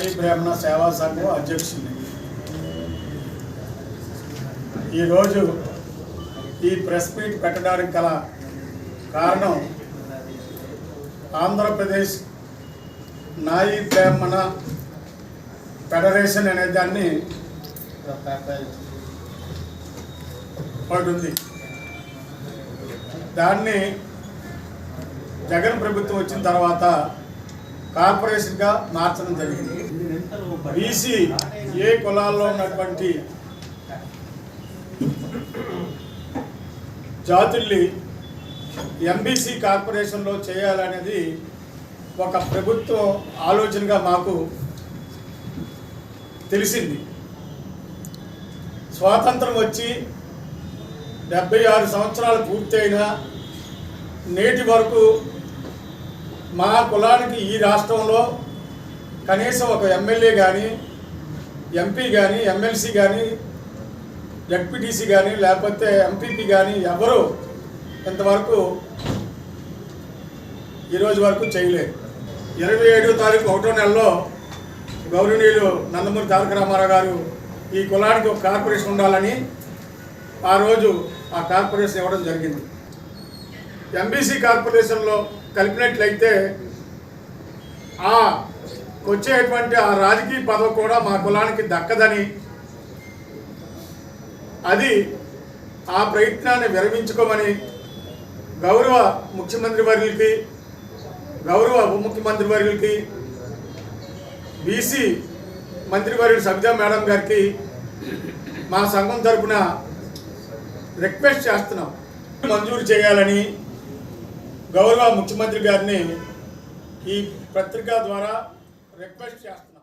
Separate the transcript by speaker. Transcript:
Speaker 1: సేవా సంఘం అధ్యక్షుడిని. ఈరోజు ఈ ప్రెస్ మీట్ పెట్టడానికి గల కారణం ఆంధ్రప్రదేశ్ నాయి బ్రాహ్మణ ఫెడరేషన్ అనే దాన్ని పడుంది దాన్ని జగన్ ప్రభుత్వం వచ్చిన తర్వాత కార్పొరేషన్గా మార్చడం జరిగింది. బీసీ ఏ కులాల్లో ఉన్నటువంటి జాతుల్ని ఎంబీసీ కార్పొరేషన్లో చేయాలనేది ఒక ప్రభుత్వ ఆలోచనగా మాకు తెలిసింది. స్వాతంత్రం వచ్చి డెబ్బై ఆరు సంవత్సరాలు పూర్తయిన నేటి వరకు మా కులానికి ఈ రాష్ట్రంలో కనీసం ఒక ఎమ్మెల్యే కానీ ఎంపీ కానీ ఎమ్మెల్సీ కానీ జడ్పీటీసీ కానీ లేకపోతే ఎంపీపీ కానీ ఎవరు ఇంతవరకు ఈరోజు వరకు చేయలేదు. ఇరవై ఏడో తారీఖు ఒకటో నెలలో గౌరవనీయులు నందమూరి తారక రామారావు గారు ఈ కులానికి ఒక కార్పొరేషన్ ఉండాలని ఆ రోజు ఆ కార్పొరేషన్ ఇవ్వడం జరిగింది. ఎంబీసీ కార్పొరేషన్లో కలిపినట్లయితే ఆ వచ్చేటువంటి ఆ రాజకీయ పదవి కూడా మా కులానికి దక్కదని అది ఆ ప్రయత్నాన్ని విరమించుకోమని గౌరవ ముఖ్యమంత్రి వర్యులకి గౌరవ ఉప ముఖ్యమంత్రి వర్యులకి బీసీ మంత్రివర్యులు సబితా మేడం గారికి మా సంఘం తరపున రిక్వెస్ట్ చేస్తున్నాం. మంజూరు చేయాలని గౌరవ ముఖ్యమంత్రి గారిని ఈ పత్రిక ద్వారా రిక్వెస్ట్ చేస్తున్నాను.